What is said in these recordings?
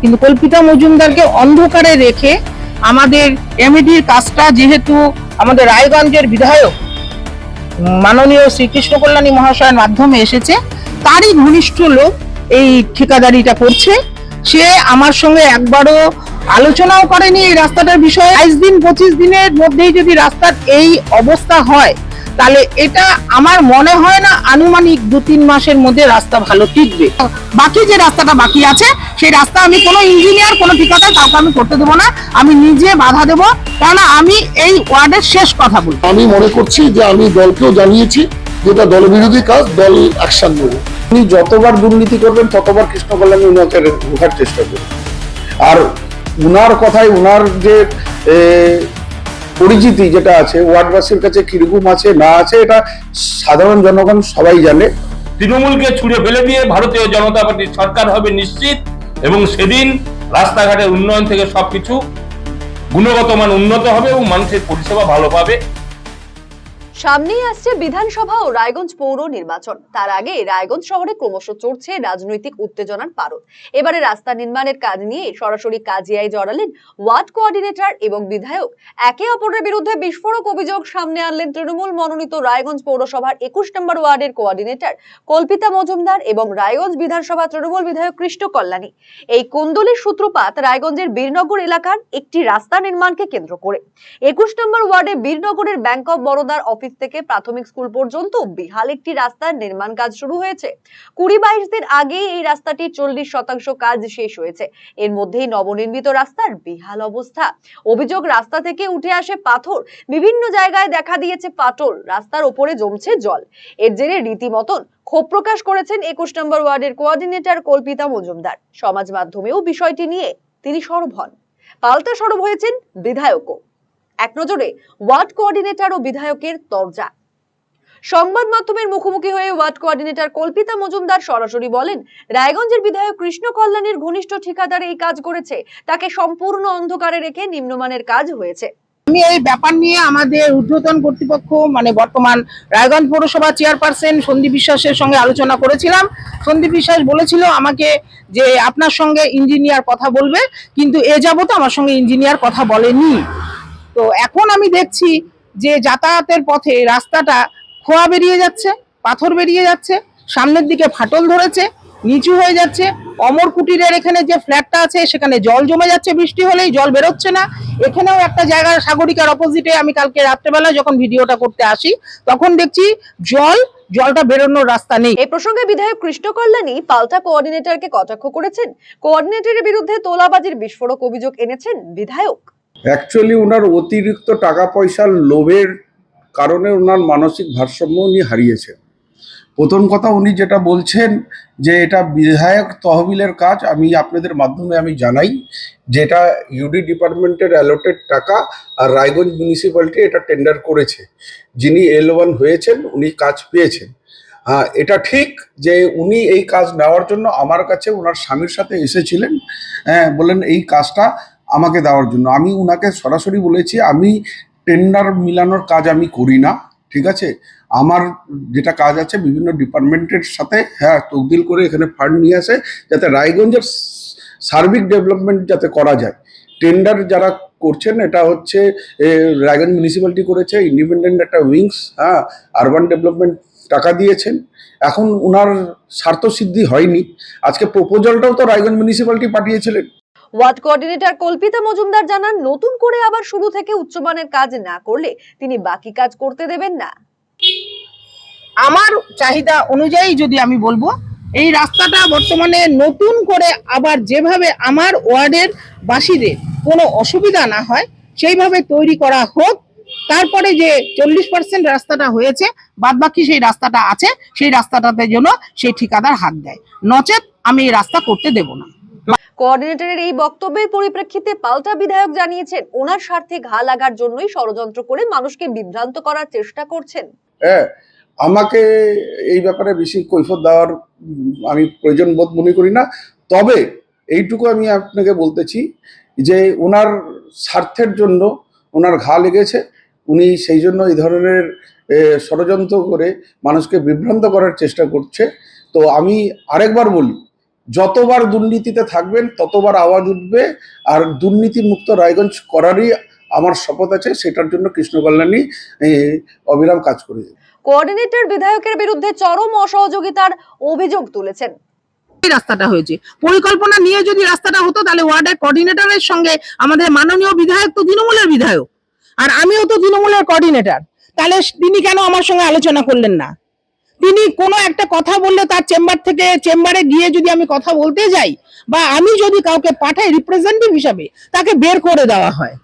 কিন্তু কল্পিতা মজুমদারকে অন্ধকারে রেখে আমাদের এমএডির কাজটা যেহেতু আমাদের রায়গঞ্জের বিধায়ক, মাননীয় শ্রীকৃষ্ণ কল্যাণী মহাশয়ের মাধ্যমে এসেছে, তারই ঘনিষ্ঠ লোক এই ঠিকাদারিটা করছে। সে আমার সঙ্গে একবারও আলোচনাও করেনি এই রাস্তাটার বিষয়ে। বাইশ দিন, পঁচিশ দিনের মধ্যেই যদি রাস্তার এই অবস্থা হয় তাহলে এটা আমার মনে হয় না আনুমানিক দু তিন মাসের মধ্যে রাস্তা ভালো টিকবে। বাকি যে রাস্তাটা বাকি আছে, সেই রাস্তা আমি কোনো ইঞ্জিনিয়ার কোনো ঠিকাদার কাউকে আমি করতে দেবো না। আমি নিজে বাধা দেবো, কেননা আমি এই ওয়ার্ডের শেষ কথা বলব আমি মনে করছি যে আমি দলকেও জানিয়েছি যেটা দলবিরোধী কাজ, দল অ্যাকশন নেবে। উনি যতবার দুর্নীতি করবেন, ততবার কৃষ্ণ কল্যাণী উনাকে রোখার চেষ্টা করবেন আর উনার কথায়, উনার যে পরিচিতি যেটা আছে, ওয়ার্ডবাসীর কাছে কীরকম আছে, না আছে, এটা সাধারণ জনগণ সবাই জানে। তৃণমূলকে ছুড়ে ফেলে দিয়ে ভারতীয় জনতা পার্টির সরকার হবে নিশ্চিত এবং সেদিন রাস্তাঘাটের উন্নয়ন থেকে সবকিছু গুণগত মান উন্নত হবে এবং মানুষের পরিষেবা ভালো পাবে। সামনেই আসছে বিধানসভা ও রায়গঞ্জ পৌর নির্বাচন। তার আগে রায়গঞ্জ শহরে ক্রমশ চড়ছে রাজনৈতিক উত্তেজনার পারদ। এবারে রাস্তা নির্মাণের কাজ নিয়ে সরাসরি কাজিয়ায় জড়ালেন ওয়ার্ড কোঅর্ডিনেটর এবং বিধায়ক। একে অপরের বিরুদ্ধে বিস্ফোরক অভিযোগ সামনে আনলেন তৃণমূল মনোনীত রায়গঞ্জ পৌরসভার একুশ নম্বর ওয়ার্ডের কোঅর্ডিনেটর কল্পিতা মজুমদার এবং রায়গঞ্জ বিধানসভা তৃণমূল বিধায়ক কৃষ্ণ কল্যাণী। এই কুন্দলের সূত্রপাত রায়গঞ্জের বীরনগর এলাকার একটি রাস্তা নির্মাণকে কেন্দ্র করে। একুশ নম্বর ওয়ার্ডে বীরনগরের ব্যাংক অফ বরোদার অফিস থেকে প্রাথমিক স্কুল পর্যন্ত বিহাল একটি রাস্তার নির্মাণ কাজ শুরু হয়েছে। কুড়ি বাইশ দিন আগে এই রাস্তাটির চল্লিশ শতাংশ কাজ শেষ হয়েছে। এর মধ্যেই নবনির্মিত রাস্তার বিহাল অবস্থা। অভিযোগ, রাস্তা থেকে উঠে আসে পাথর। বিভিন্ন জায়গায় দেখা দিয়েছে পাটল। রাস্তার ওপরে জমছে জল। এর জেরে রীতিমতন ক্ষোভ প্রকাশ করেছেন একুশ নম্বর ওয়ার্ডের কোঅর্ডিনেটর কল্পিতা মজুমদার। সমাজ মাধ্যমেও বিষয়টি নিয়ে তিনি সরব হন। পাল্টা সরব হয়েছেন বিধায়কও। এক নজরে ওয়ার্ড কোঅর্ডিনেটর ও বিধায়কের তরজা। সংবাদ মাধ্যমের মুখোমুখি হয়ে ওয়ার্ড কোঅর্ডিনেটর কল্পিতা মজুমদার সরাসরি বলেন, রায়গঞ্জের বিধায়ক কৃষ্ণ কল্যাণীর ঘনিষ্ঠ ঠিকাদার এই কাজ করেছে, তাকে সম্পূর্ণ অন্ধকারে রেখে নিম্নমানের কাজ হয়েছে। আমি এই ব্যাপার নিয়ে আমাদের ঊর্ধ্বতন কর্তৃপক্ষ মানে বর্তমান রায়গঞ্জ পৌরসভা চেয়ারপারসন সন্দীপ বিশ্বাসের সঙ্গে আলোচনা করেছিলাম। সন্দীপ বিশ্বাস বলেছিল আমাকে যে আপনার সঙ্গে ইঞ্জিনিয়ার কথা বলবে, কিন্তু এ যাবত আমার সঙ্গে ইঞ্জিনিয়ার কথা বলেনি। তো এখন আমি দেখছি যে যাতায়াতের পথে রাস্তাটা খোয়া বেরিয়ে যাচ্ছে, পাথর বেরিয়ে যাচ্ছে, সামনের দিকে ফাটল ধরেছে, নিচু হয়ে যাচ্ছে, অমর কুটিরের এখানে যে ফ্ল্যাটটা আছে সেখানে জল জমে যাচ্ছে, বৃষ্টি হলেই জল বেরোচ্ছে না। এখানেও একটা জায়গা সাগরিকার অপোজিটে আমি কালকে রাত্রেবেলা যখন ভিডিওটা করতে আসি, তখন দেখছি জল, জলটা বেরোনোর রাস্তা নেই। এই প্রসঙ্গে বিধায়ক কৃষ্ণ কল্যাণী পাল্টা কোঅর্ডিনেটরকে কটাক্ষ করেছেন। কোঅর্ডিনেটরের বিরুদ্ধে তোলাবাজির বিস্ফোরক অভিযোগ এনেছেন বিধায়ক। অ্যাকচুয়ালি ওনার অতিরিক্ত টাকা পয়সার লোভের কারণে ওনার মানসিক ভারসাম্য উনি হারিয়েছেন। প্রথম কথা উনি যেটা বলছেন যে, এটা বিধায়ক তহবিলের কাজ, আমি আপনাদের মাধ্যমে আমি জানাই যেটা ইউডি ডিপার্টমেন্টের অ্যালোটেড টাকা আর রায়গঞ্জ মিউনিসিপ্যালিটি এটা টেন্ডার করেছে। যিনি এল ওয়ান হয়েছেন, উনি কাজ পেয়েছেন। এটা ঠিক যে, উনি এই কাজ নেওয়ার জন্য আমার কাছে ওনার স্বামীর সাথে এসেছিলেন। হ্যাঁ বললেন এই কাজটা আমাকে দেওয়ার জন্য। আমি উনাকে সরাসরি বলেছি, আমি টেন্ডার মিলানোর কাজ আমি করি না, ঠিক আছে? আমার যেটা কাজ আছে, বিভিন্ন ডিপার্টমেন্টের সাথে হ্যাঁ তকদিল করে এখানে ফান্ড নিয়ে আসে, যাতে রায়গঞ্জের সার্বিক ডেভেলপমেন্ট যাতে করা যায়। টেন্ডার যারা করছেন, এটা হচ্ছে রায়গঞ্জ মিউনিসিপ্যালিটি করেছে ইন্ডিপেন্ডেন্ট একটা উইংস হ্যাঁ আরবান ডেভেলপমেন্ট টাকা দিয়েছেন। এখন উনার স্বার্থসিদ্ধি হয়নি। আজকে প্রপোজালটাও তো রায়গঞ্জ মিউনিসিপ্যালিটি পাঠিয়েছিলেন। ওয়ার্ড কোঅর্ডিনেটর কল্পিতা মজুমদার জানান, নতুন করে আবার শুরু থেকে উচ্চমানের কাজ না করলে তিনি বাকি কাজ করতে দেবেন না। আমার চাহিদা অনুযায়ী যদি আমি বলব, এই রাস্তাটা বর্তমানে নতুন করে আবার যেভাবে আমার ওয়ার্ডের বাসীদের কোনো অসুবিধা না হয়, সেইভাবে তৈরি করা হোক, তারপরে যে চল্লিশ পার্সেন্ট রাস্তাটা হয়েছে বাদ বাকি সেই রাস্তাটা আছে, সেই রাস্তাটাতে যেন সেই ঠিকাদার হাত দেয়। নচেত আমি এই রাস্তা করতে দেব না। কোঅর্ডিনেটরের এই বক্তব্যের পরিপ্রেক্ষিতে পাল্টা বিধায়ক জানিয়েছেন, ওনার স্বার্থে ঘা লাগার জন্যই ষড়যন্ত্র করে মানুষকে বিভ্রান্ত করার চেষ্টা করছেন। হ্যাঁ আমাকে এই ব্যাপারে বেশি কৈফত দেওয়ার আমি প্রয়োজন বোধ মনে করি না। তবে এইটুকু আমি আপনাকে বলতেছি যে ওনার স্বার্থের জন্য ওনার ঘা লেগেছে। উনি সেই জন্য এই ধরনের ষড়যন্ত্র করে মানুষকে বিভ্রান্ত করার চেষ্টা করছে। তো আমি আরেকবার বলি যতবার দুর্নীতিতে থাকবেন ততবার আওয়াজ উঠবে। আর দুর্নীতি মুক্ত রায়গঞ্জ করারই আমার শপথ আছে সেটার জন্য কৃষ্ণ কল্যাণী অবিরাম কাজ করে যাবে। কোঅর্ডিনেটর বিধায়কের বিরুদ্ধে চরম অসহযোগিতার অভিযোগ তুলেছেন। এই রাস্তাটা হয়েছে। পরিকল্পনা নিয়ে যদি রাস্তাটা হতো তাহলে ওয়ার্ডের কোঅর্ডিনেটরের সঙ্গে আমাদের মাননীয় বিধায়ক তো তৃণমূলের বিধায়ক। আর আমিও তো তৃণমূলের কোঅর্ডিনেটর। তাহলে তিনি কেন আমার সঙ্গে আলোচনা করলেন না? তিনি কোনো একটা কথা বললে তার চেম্বার থেকে, চেম্বারে গিয়ে যদি আমি কথা বলতে যাই, বা আমি যদি কাউকে পাঠাই রিপ্রেজেন্টেটিভ হিসাবে, তাকে বের করে দেওয়া হয়।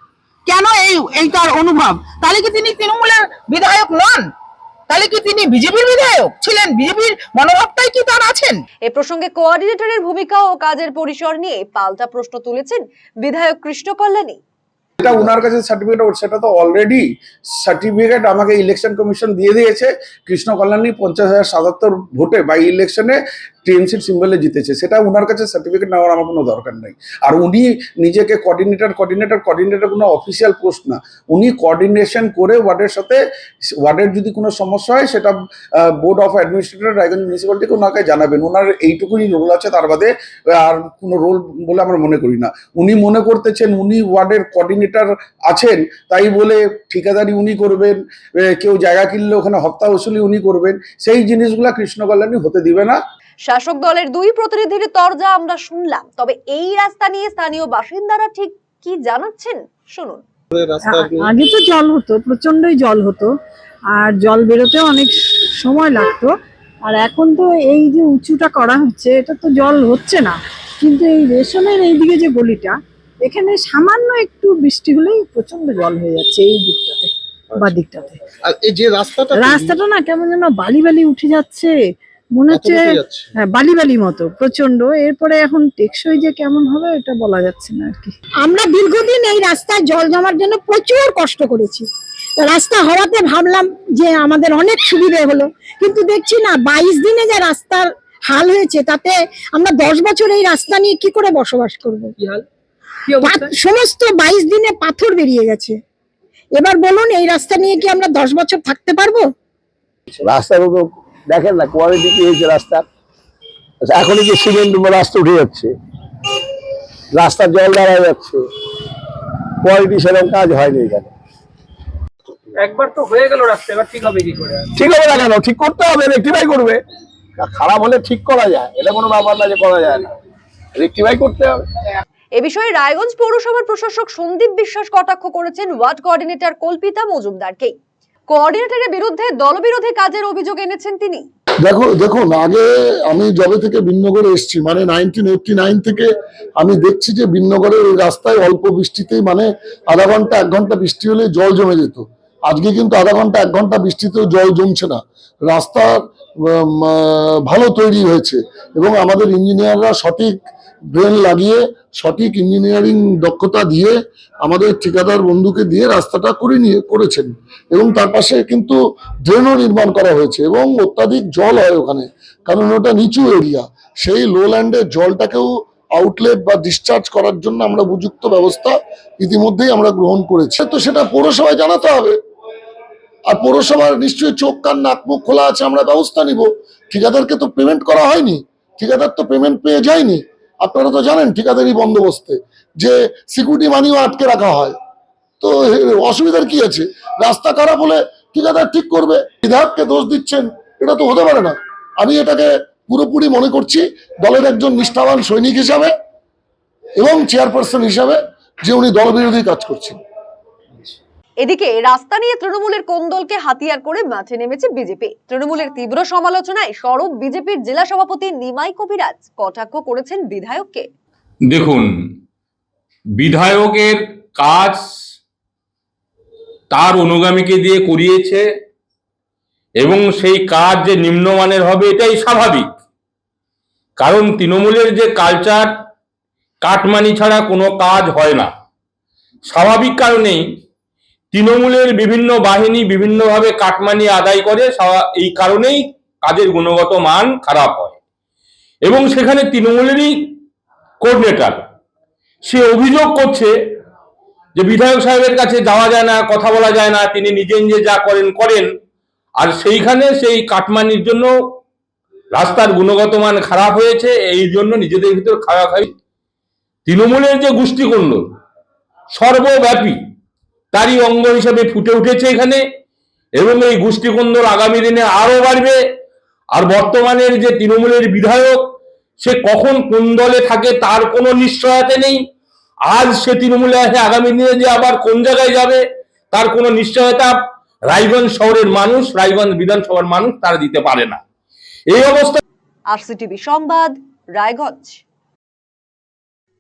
কেন এই এই তার অনুভব? তাহলে কি তিনি তৃণমূলের বিধায়ক নন? তাহলে কি তিনি বিজেপির বিধায়ক ছিলেন? বিজেপির মনোভাবটাই কি তার আছেন? এ প্রসঙ্গে কোঅর্ডিনেটরের ভূমিকা ও কাজের পরিসর নিয়ে পাল্টা প্রশ্ন তুলেছেন বিধায়ক কৃষ্ণ কল্যাণী এটা ওনার কাছে সার্টিফিকেট সেটা তো অলরেডি সার্টিফিকেট আমাকে ইলেকশন কমিশন দিয়ে দিয়েছে। কৃষ্ণ কল্যাণী পঞ্চাশ হাজার সাতাত্তর ভোটে বাই ইলেকশনে টিএমসির সিম্বলে জিতেছে, সেটা ওনার কাছে সার্টিফিকেট নেওয়ার আমার কোনো দরকার নেই। আর উনি নিজেকে কোঅর্ডিনেটর কোঅর্ডিনেটর কোঅর্ডিনেটর কোনো অফিসিয়াল পোস্ট না। উনি কোঅর্ডিনেশন করে ওয়ার্ডের সাথে, ওয়ার্ডের যদি কোনো সমস্যা হয়, সেটা বোর্ড অফ অ্যাডমিনিস্ট্রেটর রায়গঞ্জ মিউনিসিপ্যালিটিকে ওনাকে জানাবেন। ওনার এইটুকুনি রোল আছে তার বাদে, আর কোনো রোল বলে আমরা মনে করি না। উনি মনে করতেছেন উনি ওয়ার্ডের কোঅর্ডিনেটর আছেন, তাই বলে ঠিকাদারি উনি করবেন কেউ জায়গা কিনলে ওখানে হপ্তা ওসুলি উনি করবেন। সেই জিনিসগুলা কৃষ্ণ কল্যাণী হতে দিবে না। শাসক দলের দুই প্রতিনিধির তরজা আমরা শুনলাম। তবে এই রাস্তা নিয়ে স্থানীয় বাসিন্দারা ঠিক কি জানাচ্ছেন? শুনুন। আগে তো জল হতো প্রচন্ডই জল হতো আর জল বেরোতে অনেক সময় লাগতো। আর এখন তো এই যে উঁচুটা করা হচ্ছে এটা তো জল হচ্ছে না। কিন্তু এই রেশমের এইদিকে যে গলিটা এখানে সামান্য একটু বৃষ্টি হলেই প্রচণ্ড জল হয়ে যাচ্ছে এই দিকটাতে বা দিকটাতে। আর এই যে রাস্তাটা রাস্তাটা না কেমন যেন বালি বালি উঠে যাচ্ছে। মনে হচ্ছে হ্যাঁ বালি বালি মতো প্রচণ্ড এরপরে এখন টেকসই যে কেমন হবে এটা বলা যাচ্ছে না আর কি। আমরা দীর্ঘদিন এই রাস্তায় জল জমার জন্য প্রচুর কষ্ট করেছি। রাস্তা হওয়াতে ভাবলাম যে আমাদের অনেক সুবিধে হলো। কিন্তু দেখছি না বাইশ দিনে যে রাস্তার হাল হয়েছে তাতে আমরা দশ বছর এই রাস্তা নিয়ে কি করে বসবাস করব? সমস্ত বাইশ দিনে পাথর বেরিয়ে গেছে। এবার বলুন এই রাস্তা নিয়ে কি আমরা দশ বছর থাকতে পারব? রাস্তাগুলো দেখেন না কোয়ালিটি কি হয়েছে রাস্তার? আচ্ছা, এখনই যে সিমেন্ট রাস্তা উঠে যাচ্ছে? রাস্তার জল দাঁড়া যাচ্ছে। কোয়ালিটি সেরকম কাজ হয়নি এখানে। একবার তো হয়ে গেল রাস্তা এবার ঠিক হবে কি করে? ঠিক হবে না কেন? ঠিক করতে হবে রেক্টিফাই করবে। খারাপ হলে ঠিক করা যায় এটা কোনো ব্যাপার না যে করা যায় না। রেক্টিফাই করতে হবে। এ বিষয়ে রায়গঞ্জ পৌরসভার প্রশাসক সন্দীপ বিশ্বাস কটাক্ষ করেছেন ওয়ার্ড কোঅর্ডিনেটর কল্পিতা মজুমদারকেই। কোঅর্ডিনেটরের বিরুদ্ধে দলবিরোধী কাজের অভিযোগ এনেছেন তিনি। দেখো দেখুন আগে আমি জবে থেকে বিনগরে এসেছি মানে নাইনটিন এইটটি নাইন থেকে আমি দেখছি যে বিন্নগরের ওই রাস্তায় অল্প বৃষ্টিতেই মানে আধা ঘণ্টা এক ঘণ্টা বৃষ্টি হলে জল জমে যেত। আজকে কিন্তু আধা ঘণ্টা এক ঘণ্টা বৃষ্টিতেও জল জমছে না। রাস্তা উম, আহ, ভালো তৈরি হয়েছে। এবং আমাদের ইঞ্জিনিয়াররা সঠিক ব্রেন লাগিয়ে, সঠিক ইঞ্জিনিয়ারিং দক্ষতা দিয়ে আমাদের ঠিকাদার বন্ধুকে দিয়ে রাস্তাটা করে নিয়ে, করেছেন। এবং তার পাশে কিন্তু ড্রেনও নির্মাণ করা হয়েছে এবং অত্যাধিক জল হয় ওখানে। কারণ ওটা নিচু এরিয়া সেই লো ল্যান্ডের জলটাকেও আউটলেট বা ডিসচার্জ করার জন্য আমরা উপযুক্ত ব্যবস্থা ইতিমধ্যেই আমরা গ্রহণ করেছি। তো সেটা পৌরসভায় জানাতে হবে। আর পৌরসভার নিশ্চয়ই চোখ, কান, নাক, মুখ খোলা আছে, আমরা ব্যবস্থা নিব। ঠিকাদারকে তো পেমেন্ট করা হয়নি। ঠিকাদার তো পেমেন্ট পেয়ে যায়নি। আপনারা তো জানেন ঠিকাদারি বন্দোবস্তে যে সিকিউরিটি মানিও আটকে রাখা হয়। তো অসুবিধার কি আছে? রাস্তা খারাপ হলে ঠিকাদার ঠিক করবে। বিধায়ককে দোষ দিচ্ছেন, এটা তো হতে পারে না। আমি এটাকে পুরোপুরি মনে করছি, দলের একজন নিষ্ঠাবান সৈনিক হিসাবে এবং চেয়ারপারসন হিসাবে যে উনি দলবিরোধী কাজ করছেন। এদিকে রাস্তা নিয়ে তৃণমূলের কোন্দলকে হাতিয়ার করে মাঠে নেমেছে বিজেপি? তৃণমূলের তীব্র সমালোচনায় সরব বিজেপির জেলা সভাপতি নিমাই কবিরাজ কটাক্ষ করেছেন বিধায়ককে। দেখুন, বিধায়কের কাজ তার অনুগামীকে দিয়ে করিয়েছে এবং সেই কাজ যে নিম্নমানের হবে এটাই স্বাভাবিক। কারণ তৃণমূলের যে কালচার, কাটমানি ছাড়া কোনো কাজ হয় না। স্বাভাবিক কারণেই তৃণমূলের বিভিন্ন বাহিনী বিভিন্নভাবে কাটমানি আদায় করে এই কারণেই কাজের গুণগত মান খারাপ হয়। এবং সেখানে তৃণমূলেরই কোঅর্ডিনেটর সে অভিযোগ করছে যে বিধায়ক সাহেবের কাছে যাওয়া যায় না, কথা বলা যায় না, তিনি নিজে নিজে যা করেন করেন। আর সেইখানে সেই কাটমানির জন্য রাস্তার গুণগত মান খারাপ হয়েছে, এই জন্য নিজেদের ভিতর খাওয়াখাই তৃণমূলের যে গোষ্ঠীকুণ্ড, সর্বব্যাপী তারই অঙ্গ হিসেবে ফুটে উঠেছে এখানে এবং এই গোষ্ঠীকুন্দর আগামী দিনে আরও বাড়বে। আর বর্তমানের যে তৃণমূলের বিধায়ক, সে কখন কোন দলে থাকে তার কোনো নিশ্চয়তা নেই। আজ সে তৃণমূলে আছে, আগামী দিনে যে আবার কোন জায়গায় যাবে তার কোনো নিশ্চয়তা রায়গঞ্জ শহরের মানুষ, রায়গঞ্জ বিধানসভার মানুষ তারা দিতে পারে না। এই অবস্থা আরসিটিভি সংবাদ, রায়গঞ্জ।